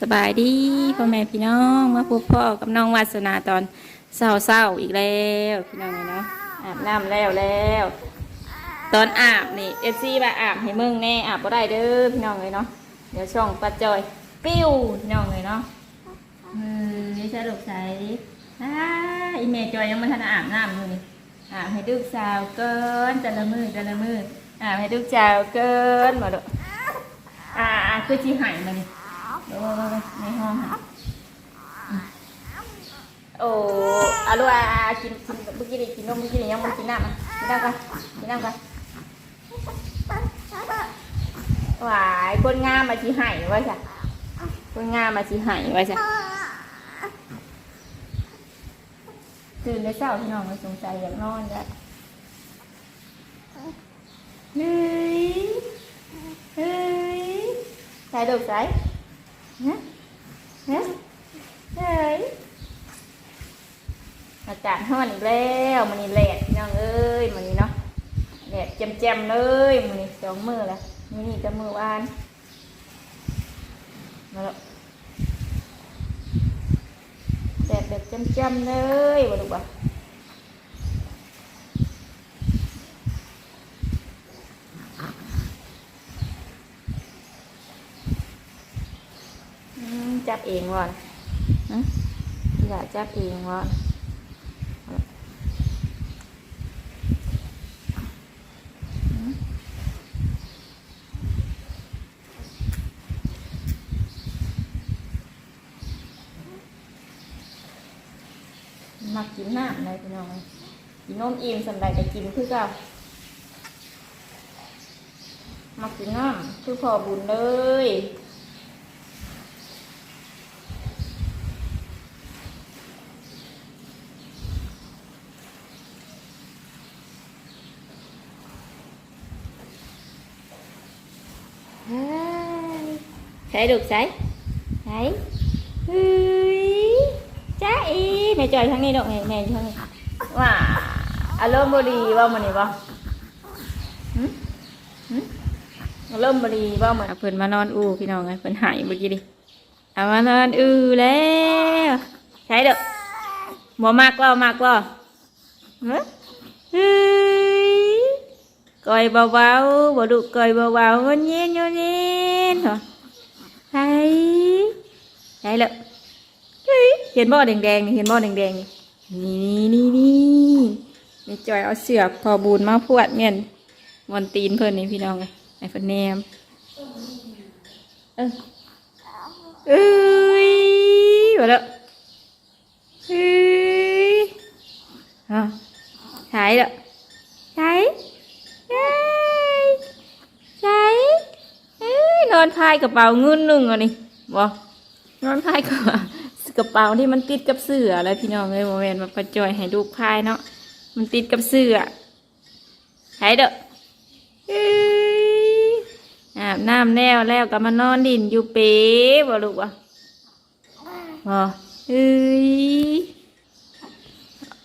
สบายดีพ่อแม่พี่น้องมาพบพ่อกับน้องวาสนาตอนเศร้าๆอีกแล้วพี่น้องเลยนาะอาบน้ำแล้วแล้ว ตอนอาบนี่เอซีมาอาบให้มึงแน่อาบก็ได้เด้อพี่น้องเลยเนาะเดี๋ยวช่องปัดจอยปิ้วพี่น้องเลยเนาะเออนี่สรุปใส่อ้าอีเมจอยยังไม่ทันอาบน้ำเลยอาบให้ลูกสาวเกินแต่ละมือแต่ละมืออาบให้ลูกสาวเกินหมดเลยอ่าอาคือจีหายมานี่ Rồi, này ngon hả? Ồ, alo à, à chị chị begini, chị nom begini yang mau cinam. Cinam kan? Cinam coi Wow, con Nga mà chị Hải quá kìa. Con Nga mà chị Hải quá kìa. Từ lấy sao thì nó mới sung sài giấc non đấy Hey. Hey. Sai đâu sai? นะนะเฮ้ยอากาศห้อนอีกแล้วมันนี่แหลดน้องเอ้ยมันนี่เนาะแหลดแจ่มๆเลยมันนี่สองมือแล้วมันนี่จะมือวานมาแล้วแดดแดดจำๆเลยบ่ดูกบ่ จับเองว่ะนะอยากจับเองว่ะอืมมักกินน้ำอะไรพี่น้องกินนมอิ่มสำหรับจะกินคือเก่ามักกินน้ำคือพอบุญเลย ใช้ được ใช้ใช้เฮ้ยจ้าอีแม่จอยทางนี้ดอกแม่แม่ทางนี้ว้าอารมณ์บดีว่ามันนี่บ่อารมณ์บดีว่ามันเพิ่นมานอนอูพี่น้องไงเพิ่นหายเมื่อกี้ดิเอามานอนอูแล้วใช้เด้อบ่มากว่ามากว่าเฮะเฮ้ย coi bao bao bộ được ไหนไหนละเห็นบ่อแดงๆเห็นบ่อแดงๆนี่นี่นี่นจอยเอาเสือพอบูนมาพวดเงี้ยมอนตีนเพิ่นนี่พี่น้องไงไอ้คนแนมเออเอ้ยมาแล้วเฮ้ยอะหายแล้วใช่ใช่ ใช่เอ้ยนอนพายกระเป๋าเงินหนึ่งอะนี่บอนอนพายกระเป๋ากระเป๋าที่มันติดกับเสื้ออะไรพี่น้องเลยโมเมนต์มาประจอยให้ลูกพายเนาะมันติดกับเสื้อใช่เด้อเอ้ยอาบน้ำแล้วแล้วก็มานอนดินอยู่เป๊ะบ่ลูกอะบ่เอ้ย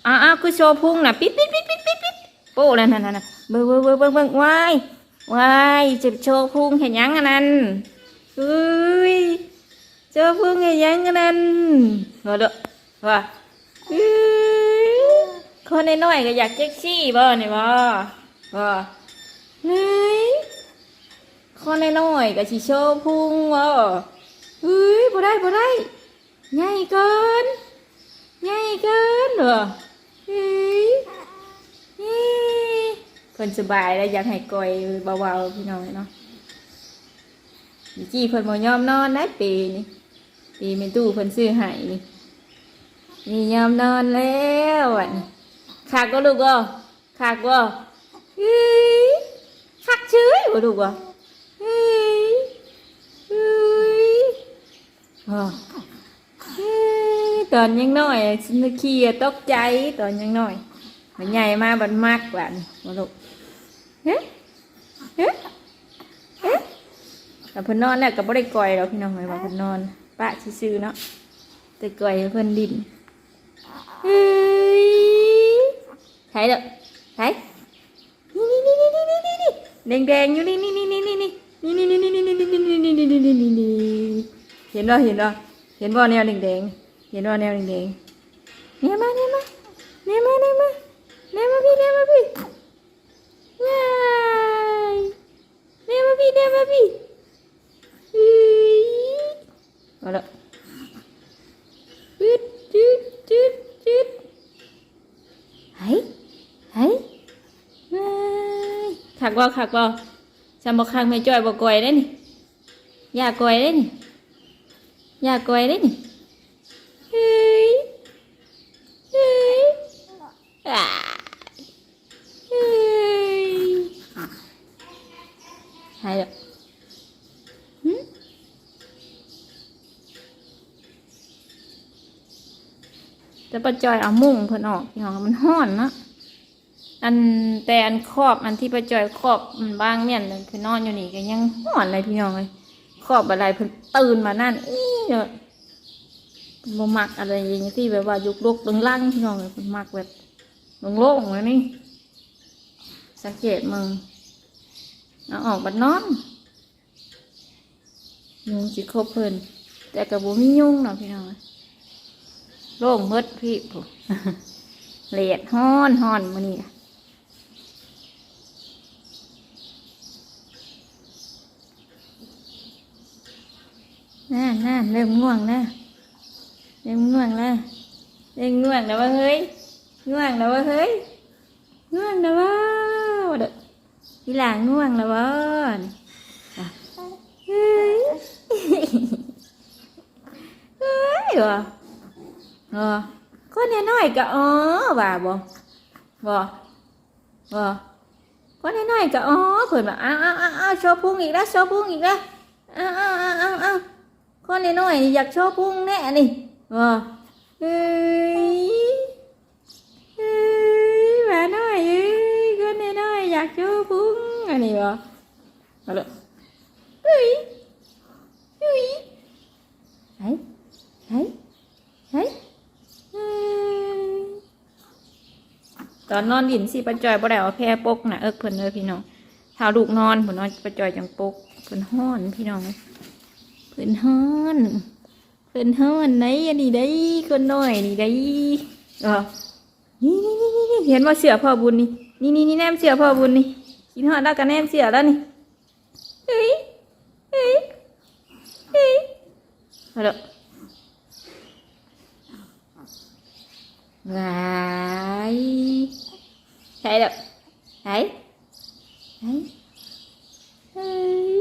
อ้าวคือโชว์พุงน่ะปิดปิดปิดปิดปิดปิดโป้นั่นนั่นนั่นเบิ่งเบิ่งเบิ่งเบิ่งเบิ่งวาย วายจะโชว์พุงเห็นยังอันนั้นเฮ้ยโชว์พุงเห็นยังอันนั้นว่าเด้อว่าเอ้ยคนน้อยๆก็อยากเซ็กซี่บ่นี่บ่บ่เฮ้ยคนน้อยๆก็สิโชว์พุงบ่เฮ้ยบ่ได้บ่ได้ใหญ่เกินใหญ่เกินเหรอเฮ้ย คนสบายแล้วอยากให้กอยเบาๆพี่น้องเนาะจี้เพิ่นบ่ยอมนอนได้ปีนี่ปีเมนตู้เพิ่นซื้อให้นี่นี่ยอมนอนแล้วอะนี่ขากก็ลูกก็ขากก็ฮ้ยคักชื้ยบ่ลูกก็เฮ้ยเฮ้ยอ๋อฮ้ยตอนยังน้อยฉันก็ขี้ตกใจตอนยังน้อยมันใหญ่มาบันมากกว่านี่มาลูก เฮ้เฮ้เฮ้แต่เพิ่นนอนแล้วก็บ่ได้ก่อยเราพี่น้องเลยว่าเพิ่นนอนปะซื่อๆเนาะแต่ก่อยเพิ่นดินเฮ้ยใช่เด้อใช่นี่นี่นี่นี่นี่นี่นี่แดงๆอยู่นี่นี่นี่นี่นี่นี่นี่นี่นี่นี่นี่นี่นี่นี่นี่นี่นี่นี่เห็นบ่เห็นบ่เห็นบ่แนวแดงๆเห็นบ่แนวแดงๆเนี่ยมาเนี่ยมาเนี่ยมาเนี่ยมาเนี่ยมาพี่เนี่ยมาพี่ว้ายเนี่ยมาพี่เนี่ยมาพี่อื้อเอาละจุดจุดจุดจุดไหไหว้าย ขักบ่ขักบ่จำบ่ขักไม่จ้อยบ่ก่อยได้นี่อยาก่อยได้นี่อยากอยได้นี่เฮ้ยเฮ้ยอ่าเฮ้ยหายแล้วจะประจอยเอามุ้งเพิ่นออกพี่น้องมันห้อนนะ อันแต่อันครอบอันที่ประจอยครอบมันบางเมียนเลยเพิ่นนอนอยู่นี่ก็ยังหอนเลยพี่น้องเลยครอบอะไรเพิ่นตื่นมานั่นอีเนาะบ่มักอะไรอย่างที่แบบว่ายุกลุกตึงล่างพี่น้องเลยเพิ่นมักแบบโล่งๆเลยนี่สังเกตมึงเอาออกบัดนอนยุงสิครบเพิ่นแต่กับบ่มียุงเนาะพี่น้องโล่งหมดพี่ผู้เลียดฮ้อนฮ้อนมื้อนี้ น่าน่าเริ่มง่วงแล้วเริ่มง่วงแล้วเริ่มง่วงแล้วว่าเฮ้ยง่วงแล้วว่าเฮ้ยง่วงแล้วว่าเด้อทีหลังง่วงแล้วว่าเฮ้ยเฮ้ยว่ะเออคนน้อยก็อ๋อว่าบ่บ่บ่คนน้อยก็อ๋อเพิ่นว่าอ้าวอ้าวอ้าวอ้าวโชว์พุงอีกแล้วโชว์พุงอีกแล้วอ้าวอ้าวอ้าวอ้าว อ้าว con này nói อยากโชว์พุงแน่นี่ว่าเฮ้ยเฮ้ยแม่น้อยเอ้ยคนนี้น้อยอยากโชว์พุงอันนี้วะเอาละเฮ้ยเฮ้ยเฮ้ยเฮ้ยเฮ้ยตอนนอนดินสิประจอยบ่ได้เอาแพรปกนะเอิกเพิ่นเลยพี่น้องถ้าลูกนอนเพิ่นอนประจอยจังปกเพิ่นห้อนพี่น้อง พิ่นฮ้อนเพิ่นฮ้อนไหนอันนี้ได้คนน้อยนี่ได้เออนี่นี่นี่เห็นว่าเสือพ่อบุญนี่นี่นี่นี่แนมเสือพ่อบุญนี่กินฮอดแล้วก็แนมเสือแล้วนี่เฮ้ยเฮ้ยเฮ้ยเอาละวายใช่แล้วไหนไหนเฮ้ย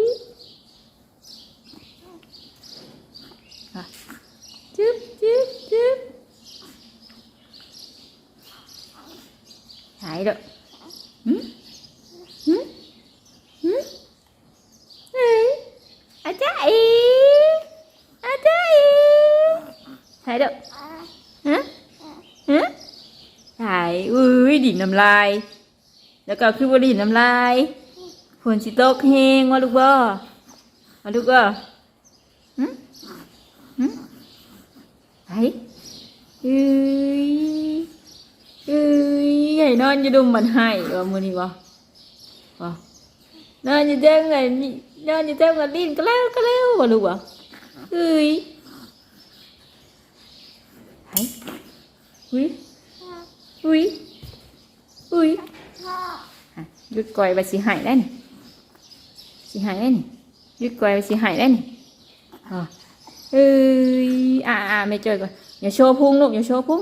จึ๊บจึ๊บจึ๊บหาย rồi hử hử hử Ê, à cha ý à cha ý thấy được hả hả thải ui đỉnh nằm lai แล้วก็คือบ่ดินน้ำลายฝนสิตกแฮงว่าลูกบ่ว่าลูกบ่หึหึไอ้เอ้ยเอ้ยใหญ่นอนจะดุมมันให้ว่ามือนี่วะวะนอนจะเจ้งไงนอนจะเจ้งไงดิ้นก็แล้วก็แล้ววะลูกวะเอ้ยไอ้อุ้ยอุ้ย อุ้ยอะหยุดก่อยไปสิหายได้นี่สิหายได้นี่หยุดก่อยไปสิหายได้นี่อะเอ้ยอ่าอ่าไม่เจอก่อนอย่าโชว์พุงลูกอย่าโชว์พุง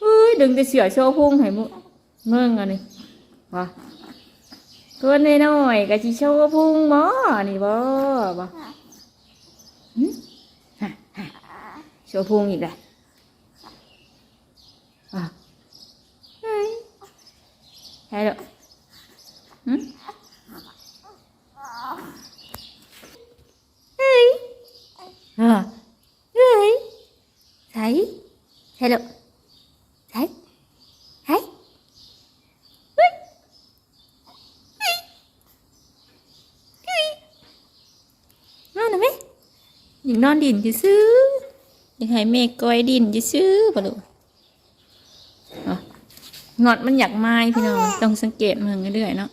เอ้ยดึงแต่เสือโชว์พุงให้มุเมืองอันนี้ว่ะตัวน้อยๆก็จิโชว์พุงบ่นี่บ่บ่หึฮะฮะโชว์พุงอีกแล้ว Hello. Hmm? hey, Ờ. hey, Thấy. Hello. Thấy. Thấy. Ngon rồi mấy. Đừng non điền chứ sư. Đừng hai mẹ coi điền chứ sư. Bà lụi. หนวดมันอยากไม้พี่น้องต้องสังเกตมันเรื่อยๆเนาะ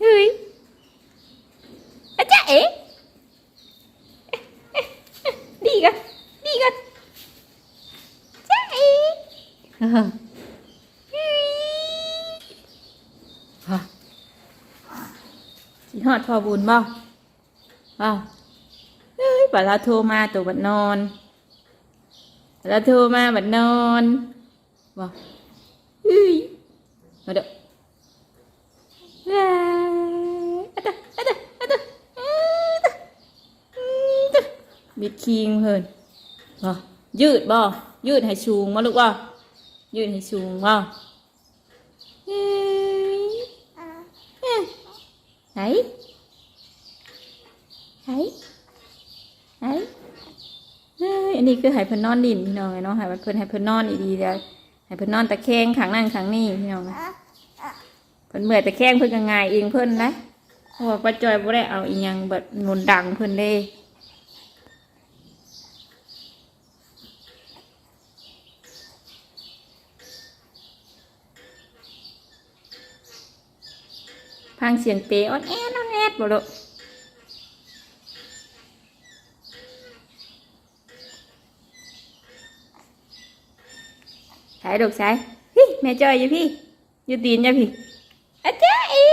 เฮ้ยอาจารย์เอ๋ดีกันดีกันจ้าเอ๋ฮะสีหอดพอบุญบ่อ้าวเฮ้ยบาลาโทรมาตัวบัดนอน บัดเราโทรมาบัดนอนบ่เอ้ยมาเด้อบิดคิงเพิ่นบ่ยืดบ่ยืดให้สูงมาลูกบ่ยืดให้สูงบ่เอ้ยเอ้ยไหนไหน อันนี้คือให้เพิ่นนอนดินพี่น้องเอ้ยเนาะให้เพิ่นให้เพิ่นนอนดีๆแล้วให้เพิ่นนอนตะแคงข้างนั่นข้างนี้พี่น้องเพิ่นเมื่อยตะแคงเพิ่นก็ง่ายเองเพิ่นนะเพราะว่าป้าจอยบ่ได้เอาอีหยังแบบหนุนดังเพิ่นเด้พังเสียงเปออนแอนออนแอดบ่ลูก ใช้ดอกใช้พี่แม่จอยอยู่พี่ อยู่ตีนจ้ะพี่อาจารย์อี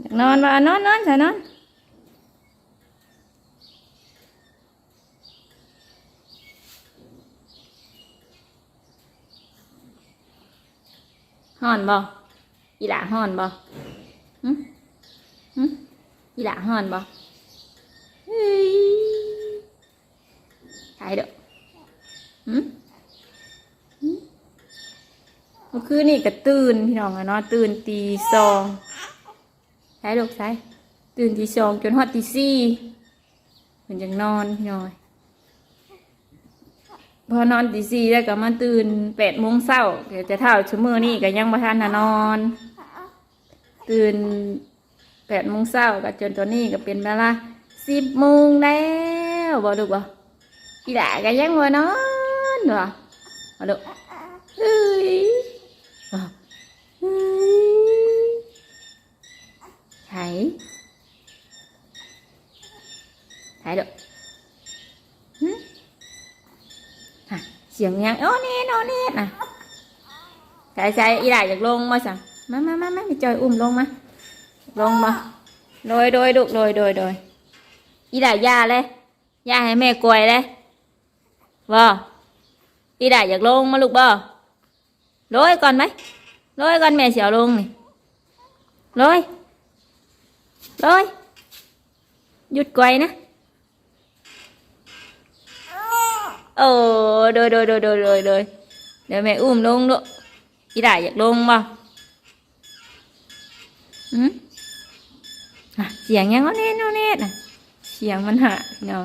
อยากนอนมานอนนอนจ้ะนอนห่อนบ่อีหล่าห่อนบ่หึหึอีหล่าห่อนบ่เฮ้ยใช้ดอกหืมหืม เมื่อคืนนี่ก็ตื่นพี่น้องอะเนาะตื่นตีสองใช้ลูกใช้ตื่นตีสองจนฮอดตีสี่เพิ่นจังนอนพี่น้อยพอนอนตีสี่แล้วก็มาตื่นแปดโมงเช้าเดี๋ยวจะเท่าชั่วโมงนี่ก็ยังบ่ทันนะนอน ตื่นแปดโมงเช้าก็จนตอนนี้ก็เป็นเวลาสิบโมงแล้วบ่ลูกบ่อีหล่าก็ยังบ่นอนเนาะเอาลูกเฮ้ยอ้าวเฮ้ยไถไถลูกหึฮะเสียงยังโอ้เน่โอ้เน่น่ะใส่ใส่อีหล่าอยาก โดยโดยลูกโดยโดยโดยอีหล่าย่าเลยย่าให้แม่กลวยเลยบ่อีได้อยากลงมาลูกบ่ลอยก่อนไหมลอยก่อนแม่เสียวลงนี่ลอยลอยหยุดไกวนะ โอ้โดยโดยโดยโดยโดยโดยเดี๋ยวแม่อุ้มลงลูกอีได้อยากลงบ่อืมเสียงยังเอาเน่นเอาเน่นน่ะเสียงมันหะเนาะ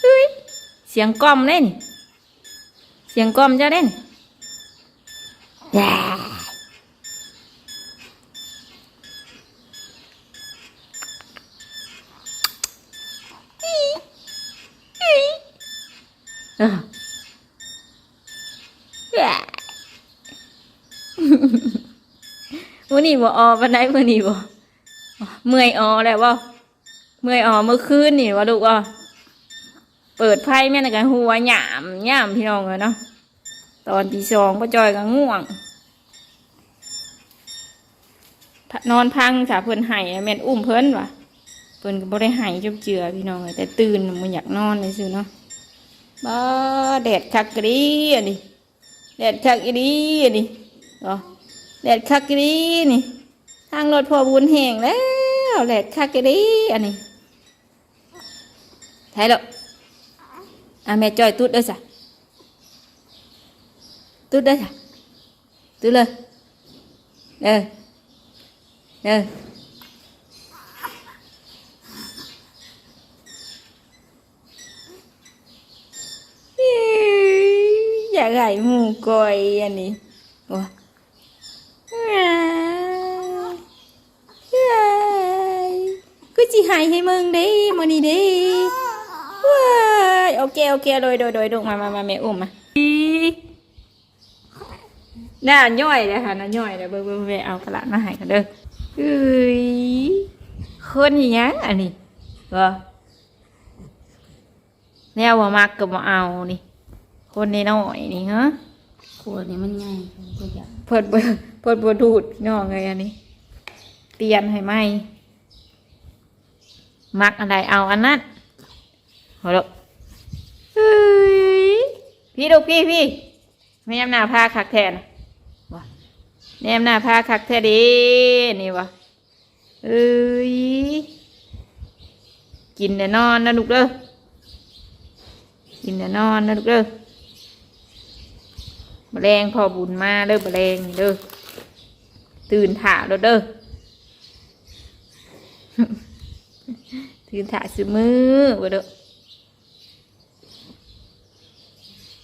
เฮ้ยเสียงกล่อมเล่นี่ เสียงกล่อมเจ้าเล่นแย่เออแย่วันนี้บ่ออวันไหนวันนี้บ่เมื่อยออแล้วบ่เมื่อยออเมื่อคืนนี่วะลูกว่า เปิดไพ่แม่นกันหัวหยามหยามพี่น้องเลยเนาะตอนที่สองก็จอยก็ง่วง นอนพังสาเพิ่นไห้แม่นอุ้มเพิ่นวะเพิ่นก็บ่ได้ไห้จุบเจือพี่น้องเลยแต่ตื่นมันอยากนอนเลยสิเนาะบ้าแดดคักกะดีอันนี้แดดคักอีดีอันนี้ก็แดดคักกะดีนี่ทางรถพอบุญแห้งแล้วแดดคักกะดีอันนี้ถ่ายแล้ว à mẹ cho tút đây sao tút đây sao tút lên. Đây đây dạ gầy mù coi anh à đi Ủa. Dạ. Dạ. cứ chị hay hay mừng đi mà đi đi. Wow. ยโอเคโอเคโดยโดยโดยลูกมามามาแม่อุ้มมาน่าย่อยเลยค่ะน่าย่อยเลยเบิ่งเบิ่งแม่เอากระดาษมาให้กันเด้อเอ้ยคนอหยังอันนี้ก็แนวว่ามักก็มาเอานี่ คนน้อยๆนี่ฮะขวดนี่มันใหญ่ตัวใหญ่เพิ่นบ่เพิ่นบ่ดูดพี่น้องเลยอันนี้เปลี่ยนให้ไหมมักอะไรเอาอันนั้นโหลูกเฮ้ย พี่ลูกพี่พี่แม่ยำหน้าพาคักแทนวะแม่ยำหน้าพาคักแท้เดีนี่วะเอ้ยกินแต่นอนนะลูกเด้อกินแต่นอนนะลูกเด้อแมลงพอบุญมาเด้อแมลงนี่เด้อตื่นถ่าเด้อเด้อตื่นถ่าซื้อมือบ่เด้อ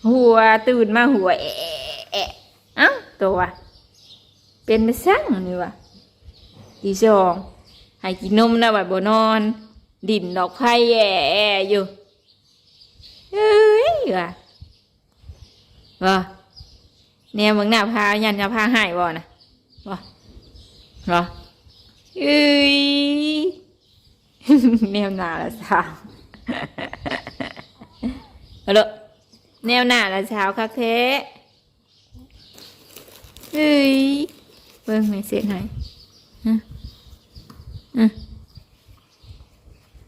หัวตื่นมาหัวแอะแอะเอ้าตัวเป็นไปสั่งนี่วะตีสองให้กินนมนะบัดบ่นอน ดิ่นดอกไผ่แอะแอะอยู่เฮ้ยว่ะว่ะเนี่ยมึงหน้าพายันจะพาหายบ่นะบ่เหรอเอ้ยแนวหน้าละสาวเอาละ แนวหน้าละสาคักเทเอ้ยเบิ่งไม่เสร็จไหนฮะอะ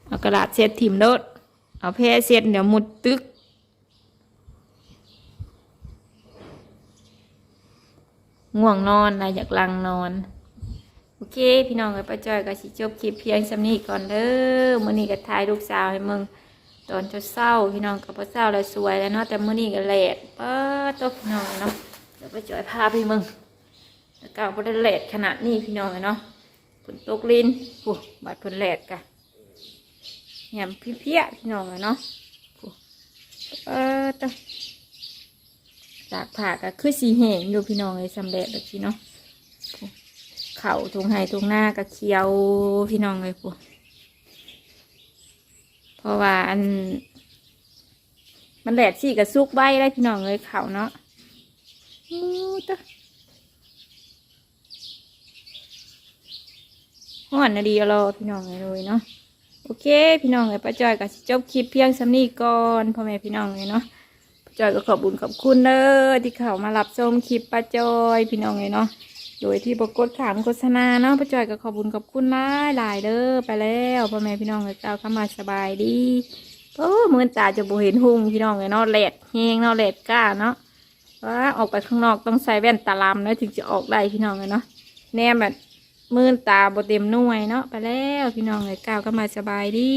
เอากระดาษเช็ดถิ่มโดดเอาแพร่เช็ดเดี๋ยวมุดตึกง่วงนอนนะอยากลังนอน โอเค พี่น้องกับป้าจ้อยก็สิจบคลิปเพียงสำนี้ก่อนเด้อมื้อนี้ก็ถ่ายลูกสาวให้มึง ตอนเช้าพี่น้องกับป้าเช้าแล้วสวยแล้วเนาะแต่มื้อนี้ก็แลดปิดตบพี่น้องเนาะเดี๋ยวไปจ้อยพาไปมึงแล้วก็บ่ได้แลดขนาดนี้พี่น้องเนาะฝนตกลินโอ้บาดเพิ่นแลดกะแหมพี่เพี้ยพี่น้องเนาะโอ้เออตบจากผ่าก็คือสีแห้งอยู่พี่น้องเลยสำเร็จแบบนี้เนาะเข่าตรงไห้ตรงหน้าก็เคี้ยวพี่น้องเลยปุ๊เพ ราะว่าอัน มันแดดสี่กับซุกใบได้พี่น้องเลยเขาเนาะอู้ตะห่อนนะดีรอพี่น้องเลยเนาะโอเค พี่น้องเลยป้าจอยก็สิจบคลิปเพียงสำนีก่อนพ่อแม่พี่น้องเลยเนาะจอยก็ขอบบุญขอบคุณเด้อที่เข้ามารับชมคลิปป้าจอยพี่น้องเลยเนาะ โดยที่บกดขามโฆษณาเนาะป้าจอยก็ขอบุญขอบคุณหลายหลายเด้อไปแล้วพ่อแม่พี่น้องเลยเจ้าเข้ามาสบายดีโอ้มือตาจะบ่เห็นหุ่งพี่น้องเลยเนาะแหลดแหงเนาะแหลดกล้าเนาะว่าออกไปข้างนอกต้องใส่แว่นตาลำเนาะถึงจะออกได้พี่น้องเลยเนาะแนมแบบมือตาบ่เต็มหน่วยเนาะไปแล้วพี่น้องเลยก้าวก็มาสบายดี